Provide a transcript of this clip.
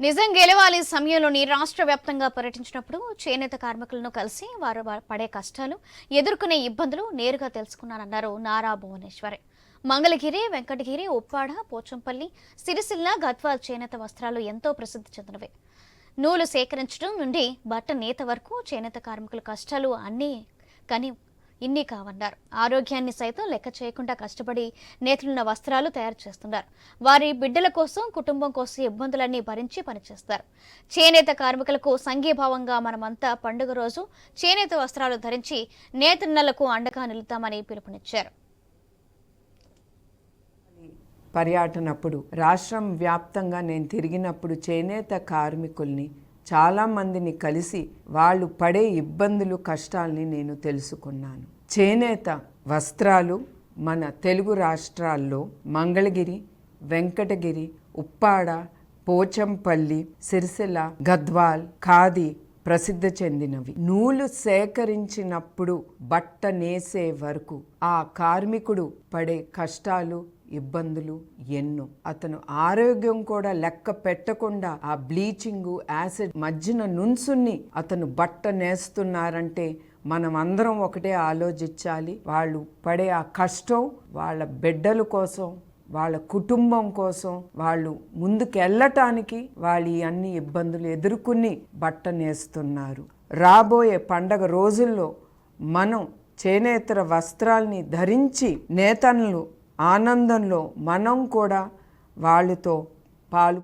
నిజం గెలవాలి సమయంలోని రాష్ట్ర వ్యాప్తంగా పర్యటించినప్పుడు చేనేత కార్మికులను కలిసి వారు పడే కష్టాలు ఎదుర్కొనే ఇబ్బందులు నేరుగా తెలుసుకున్నానన్నారు నారా భువనేశ్వరి. మంగళగిరి వెంకటగిరి ఉప్పాడ పోచంపల్లి సిరిసిల్ల గద్వాల్ చేనేత వస్త్రాలు ఎంతో ప్రసిద్ధి చెందినవి. నూలు సేకరించడం నుండి బట్ట నేత వరకు చేనేత కార్మికుల కష్టాలు అన్నీ కానీ ఇన్ని కావన్నారు. ఆరోగ్యాన్ని సైతం లెక్క చేయకుండా కష్టపడి నేతలున్న వస్త్రాలు తయారు చేస్తున్నారు. వారి బిడ్డల కోసం కుటుంబం కోసం ఇబ్బందులన్నీ భరించి పనిచేస్తారు. చేనేత కార్మికులకు సంఘీభావంగా మనమంతా పండుగ రోజు చేనేత వస్త్రాలు ధరించి నేతన్నలకు అండగా నిలుతామని పిలుపునిచ్చారు. పర్యటనప్పుడు రాష్ట్రం వ్యాప్తంగా నేను తిరిగినప్పుడు చేనేత కార్మికుల్ని చాలామందిని కలిసి వాళ్ళు పడే ఇబ్బందులు కష్టాల్ని నేను తెలుసుకున్నాను. చేనేత వస్త్రాలు మన తెలుగు రాష్ట్రాల్లో మంగళగిరి వెంకటగిరి ఉప్పాడ పోచంపల్లి సిరిసిల్ల గద్వాల్ ఖాదీ ప్రసిద్ధి చెందినవి. నూలు సేకరించినప్పుడు బట్ట నేసే వరకు ఆ కార్మికుడు పడే కష్టాలు ఇబ్బందులు ఎన్నో. అతను ఆరోగ్యం కూడా లెక్క పెట్టకుండా ఆ బ్లీచింగు యాసిడ్ మధ్యన నున్సుని అతను బట్ట నేస్తున్నారంటే మనం అందరం ఒకటే ఆలోచించాలి. వాళ్ళు పడే ఆ కష్టం వాళ్ళ బిడ్డల కోసం వాళ్ళ కుటుంబం కోసం వాళ్ళు ముందుకు వెళ్ళటానికి వాళ్ళు ఈ అన్ని ఇబ్బందులు ఎదుర్కొని బట్ట నేస్తున్నారు రాబోయే పండగ రోజుల్లో మనం చేనేతర వస్త్రాల్ని ధరించి నేతన్లు ఆనందంలో మనం కూడా వాళ్ళతో పాలు